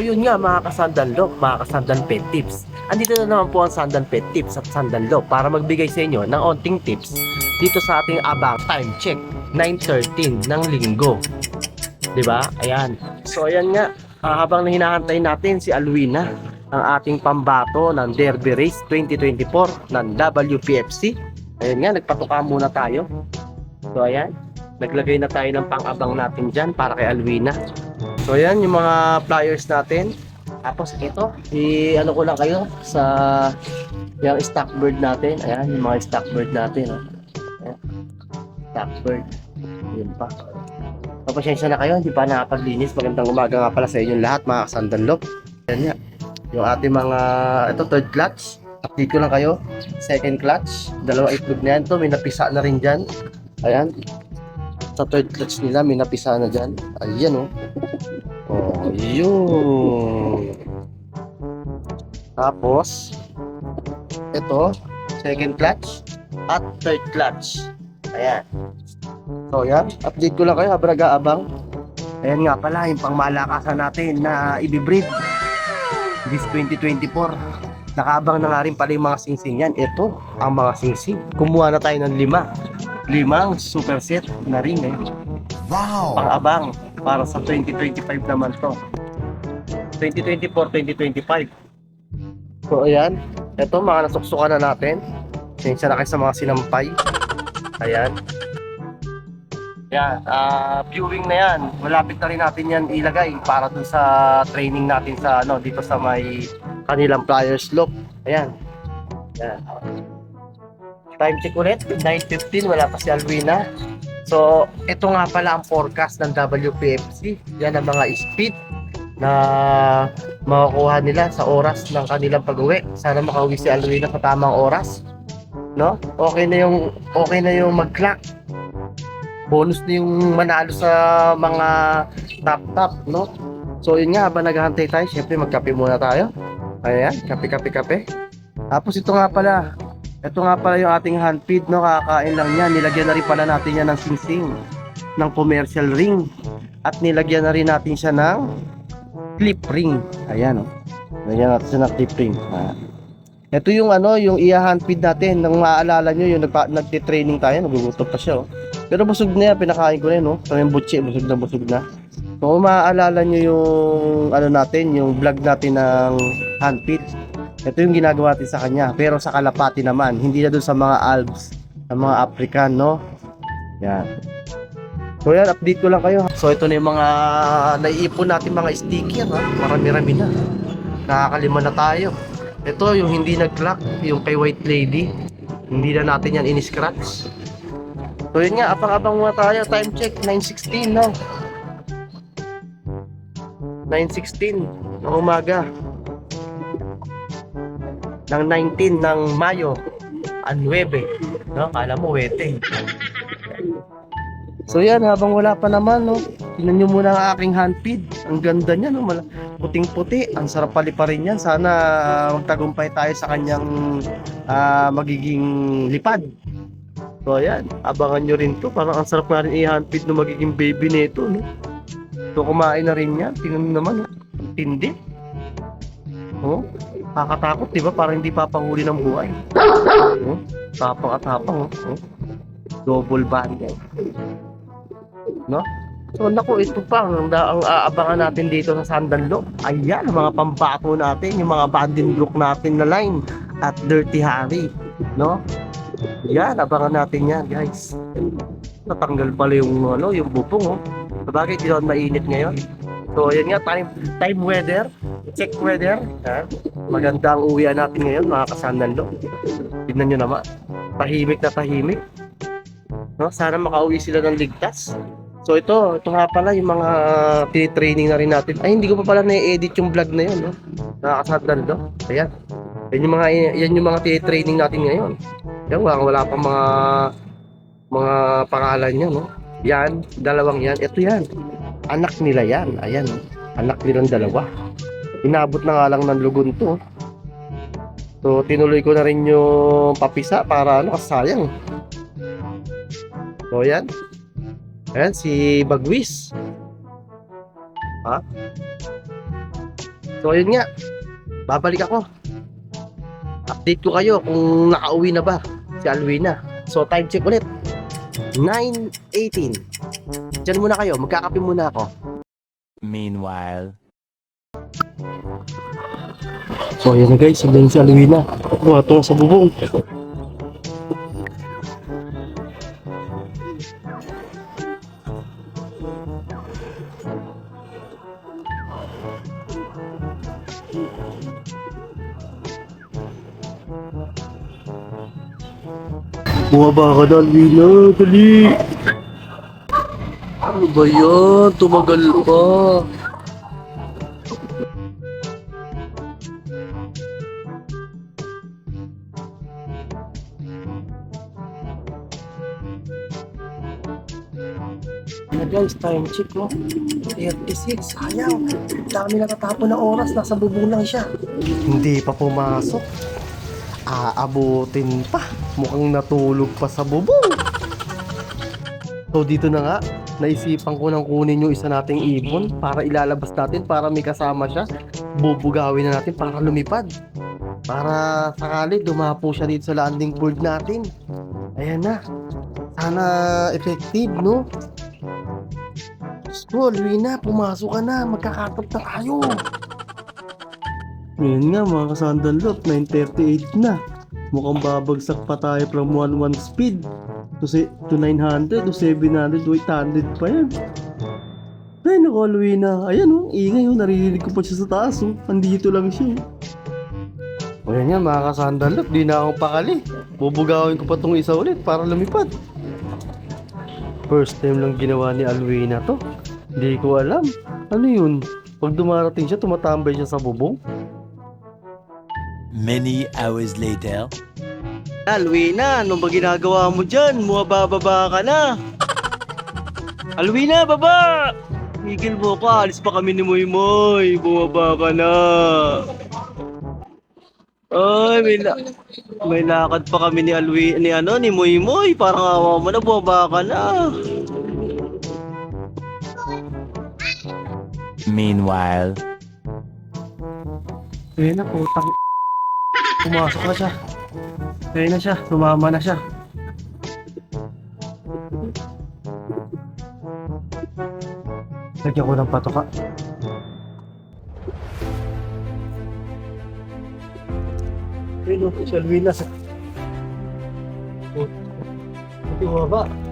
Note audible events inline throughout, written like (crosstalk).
yun nga mga kasandanlok, mga kasandan pet tips. Andito na naman po ang sandan pet tips at sandanlok para magbigay sa inyo ng onting tips dito sa ating abang time check 9.13 ng linggo. ba? Ayan. So ayan nga, ah, habang hinahantay natin si Alwina, ang ating pambato ng Derby Race 2024 ng WPFC. Ayan nga, nagpatuka muna tayo. So ayan, naglagay na tayo ng pang-abang natin dyan para kay Alwina. So ayan, yung mga flyers natin. Tapos ito, i ano ko lang kayo sa yung stock bird natin. Ayan, yung mga stock bird natin. Oh. Ayan. Stock bird. Yun pa. Papasensya na kayo, hindi pa nakapaglinis. Magandang umaga nga pala sa inyong lahat, mga kasandanlop. Ayan nga. Yung ating mga, ito, third clutch. Update ko lang kayo. Second clutch. Dalawa itlog na yan to. May napisa na rin dyan. Ayan. Sa third clutch nila, may napisa na dyan. Ayan, oh. Oh, yun. Tapos, ito, second clutch at third clutch. Ayan. So, yan. Update ko lang kayo habang nag-aabang. Ayan nga pala, yung pangmalakasan natin na ibibreed. This 2024. Nakaabang na nga rin pala yung mga singsing yan. Ito, ang mga singsing. Kumuha na tayo ng lima. Limang super set na rin eh. Wow! Pang-abang para sa 2025 naman to. 2024-2025. So, ayan. Ito, mga nasuksukan na natin. Sensya na kayo sa mga sinampay. Ayan. Yan, ah viewing na yan. Malapit na rin natin yan ilagay para dun sa training natin sa ano dito sa may kanilang flyers look. Ayan. Yan. Time check ulit, 9.15, wala pa si Alwina. So, ito nga pala ang forecast ng WPFC. Yan ang mga speed na makukuha nila sa oras ng kanilang pag-uwi. Sana makauwi si Alwina sa tamang oras. No? Okay na yung okay na yung mag-clock bonus na yung manalo sa mga top top, no? So yun nga, habang naghahantay tayo, syempre magkape muna tayo. Ayan, kape, kape, kape. Tapos ito nga pala, ito nga pala yung ating hand feed, no? Kakain lang yan. Nilagyan na rin pala natin yan ng singsing, ng commercial ring. At nilagyan na rin natin siya ng clip ring. Ayan, oh. Lagyan natin siya ng clip ring. Ah. Ito yung ano, yung i-hand feed natin. Nang maaalala nyo, yung nagpa- nagtitraining tayo, nagugutom pa siya, oh. Pero busog na yan, pinakain ko na yun, no? Kami yung busog na busog na. Kung maaalala nyo yung, ano natin, yung vlog natin ng handpit. Ito yung ginagawa natin sa kanya. Pero sa kalapati naman, hindi na doon sa mga Alps, sa mga African, no? Yan. So yan, update ko lang kayo. So ito na yung mga naiipon natin mga sticker, ha? Marami-rami na. Nakakalima na tayo. Ito yung hindi nag-clock, yung kay White Lady. Hindi na natin yan in-scratch. So yun nga, abang-abang muna tayo. Time check, 9.16 no? 9.16 ng umaga. Ng 19 ng Mayo. Ang 9. No? Kala mo, wete. So yan, habang wala pa naman, no? Tingnan nyo muna ang aking hand feed. Ang ganda niya, no? Puting-puti. Ang sarap paliparin yan. Sana ah, magtagumpay tayo sa kanyang ah, magiging lipad. So ayan, abangan nyo rin to. Parang ang sarap nga rin i-hand feed ng magiging baby nito, no? So kumain na rin yan. Tingnan nyo naman. Ang tindi. Oh, kakatakot, di ba? Parang hindi papahuli ng buhay. Tapang at tapang, oh. Double band. No? So naku, ito pa ang, ang aabangan natin dito sa Sandalo. Ayan, mga pambato natin, yung mga banding look natin na line at Dirty Harry, no? Yan, abangan natin yan, guys. Natanggal pala yung ano, yung bubong, oh. Sabagay, di naman mainit ngayon. So, yan nga, time, time weather. Check weather. Ha? Maganda ang uwian natin ngayon, mga kasandanlo. Tignan nyo naman. Tahimik na tahimik. No? Sana makauwi sila ng ligtas. So ito, ito nga pala yung mga training na rin natin. Ay, hindi ko pa pala na-edit yung vlog na yun, no? Nakakasandanlo. Ayan. Yan yung mga yan yung mga training natin ngayon. Yan wala, wala pa mga mga pangalan niya, no? Yan, dalawang yan. Ito yan. Anak nila yan. Ayan. Anak nilang dalawa. Inabot na nga lang ng lugon to. So, tinuloy ko na rin yung papisa para ano, kasi sayang. So, yan. Ayan, si Bagwis. Ha? So yun nga, babalik ako. Update ko kayo kung nakauwi na ba si Alwina. So time check ulit. 9.18. Diyan muna kayo, magkakape muna ako. Meanwhile. So ayan na guys, sabihin si Alwina. Tumatong sa bubong. Bumaba ka na, Alwina. Dali. Ano ba yan? Tumagal pa. Guys, time check no. 36, sayang. Dami natatapon ng oras, nasa bubong lang siya. Hindi pa pumasok. Aabutin pa. Mukhang natulog pa sa bubong. So dito na nga, naisipan ko nang kunin yung isa nating ibon para ilalabas natin para may kasama siya. Bubugawin na natin para lumipad. Para sakali dumapo siya dito sa landing board natin. Ayan na. Sana effective, no?Sko, Luina, pumasok ka na. Magkakatap na tayo. Ngayon nga mga kasandal lot, 9.38 na. Mukhang babagsak pa tayo from 1.1 speed. To, se- to 900, to 700, to 800 pa yan. Ay, naku, Luina. Ayan oh, ingay oh. Naririnig ko pa siya sa taas oh. Andito lang siya oh. O yan nga mga kasandal lot, di na ako pakali. Bubugawin ko pa tong isa ulit para lumipad. First time lang ginawa ni Alwina to. Hindi ko alam. Ano yun? Pag dumarating siya, tumatambay siya sa bubong? Many hours later. Alwina, ano ba ginagawa mo dyan? Muwabababa ka na. (laughs) Alwina, baba! Migil mo ka, alis pa kami ni Moy Moy. Bumaba ka na. Ay, may, la- may lakad pa kami ni Alwi, ni ano, ni Moy Moy. Parang awa mo na, bumaba ka na. Meanwhile. Ayun na, putang. Pumasok na siya. Ayun na siya, tumama na siya. Lagyan ko ng patoka. Ayun o, si Alvina sa... Oh.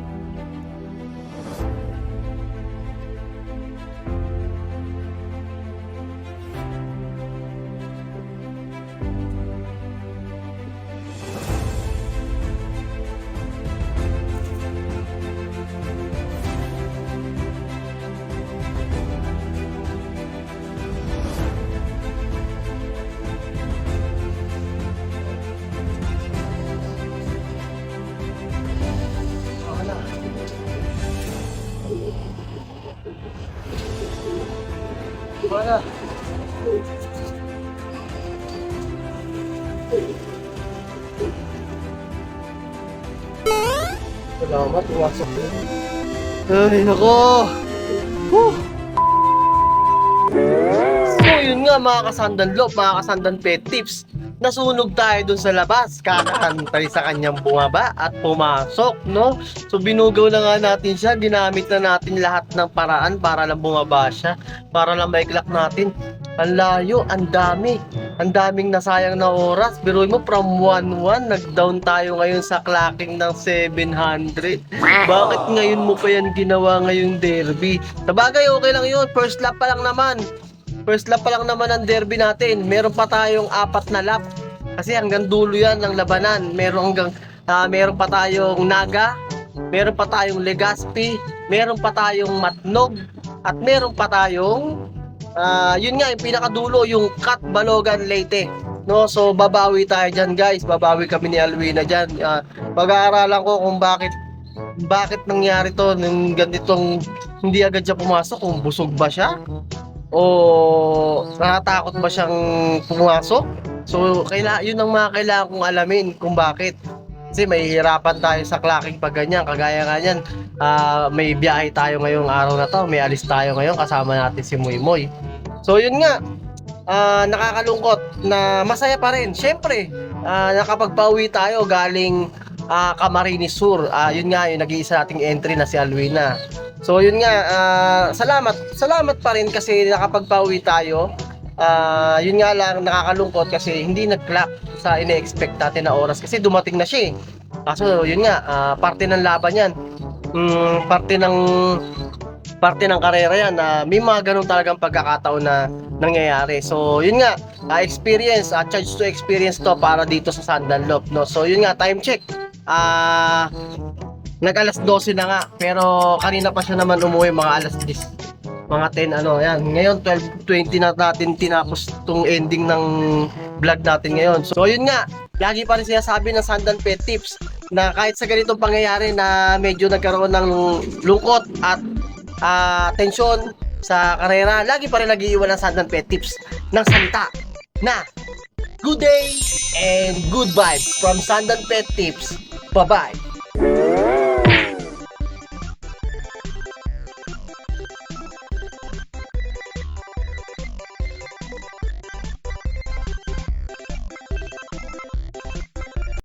Salamat, pumasok na. Ay, nako! Whew! So, yun nga mga kasandan loob, mga kasandan pet tips. Nasunog tayo dun sa labas, kakantay sa kanyang bumaba at pumasok, no? So, binugaw na nga natin siya, ginamit na natin lahat ng paraan para lang bumaba siya, para lang maiklak natin. Ang layo, ang dami. Ang daming nasayang na oras. Biruin mo, from 1-1, nag-down tayo ngayon sa clocking ng 700. Bakit ngayon mo pa yan ginawa ngayong derby? Sabagay, okay lang yun. First lap pa lang naman. First lap pa lang naman ang derby natin. Meron pa tayong apat na lap. Kasi hanggang dulo yan ng labanan. Meron hanggang ah, meron pa tayong Naga, meron pa tayong Legazpi, meron pa tayong Matnog, at meron pa tayong ah, yun nga yung pinakadulo yung Kat Balogan Leyte. No, so babawi tayo diyan, guys. Babawi kami ni Alwina diyan. Ah, pag-aaralan ko kung bakit bakit nangyari to nung ganitong hindi agad siya pumasok kung busog ba siya o natatakot ba siyang pumasok so kaila yun ang mga kailangan kong alamin kung bakit kasi may hirapan tayo sa clocking pag ganyan kagaya nga yan ah, may biyahe tayo ngayong araw na to may alis tayo ngayon kasama natin si Moy Moy so yun nga ah, nakakalungkot na masaya pa rin. Siyempre, ah, nakapagpauwi tayo galing ah, Camarines Sur. Ah, yun nga, yung nag-iisa nating entry na si Alwina. So yun nga, ah, salamat. Salamat pa rin kasi nakapagpauwi tayo. Ah, yun nga lang nakakalungkot kasi hindi nag-clock sa ine-expect natin na oras kasi dumating na siya eh. Kaso yun nga, ah, parte ng laban yan. Mm, parte ng parte ng karera yan na may mga ganun talagang pagkakataon na nangyayari. So, yun nga, ah, experience, uh, charge to experience to para dito sa Sandal Loop, no? So, yun nga, time check. Ah, nag alas 12 na nga, pero kanina pa siya naman umuwi mga alas 10 mga 10 ano yan. Ngayon 12.20 na natin tinapos tong ending ng vlog natin ngayon. So yun nga. Lagi pa rin sinasabi ng Sandan Pet Tips na kahit sa ganitong pangyayari na medyo nagkaroon ng lungkot at ah, tensyon sa karera lagi pa rin nag-iiwan ng Sandan Pet Tips ng salita na good day and good vibes from Sandan Pet Tips. Bye bye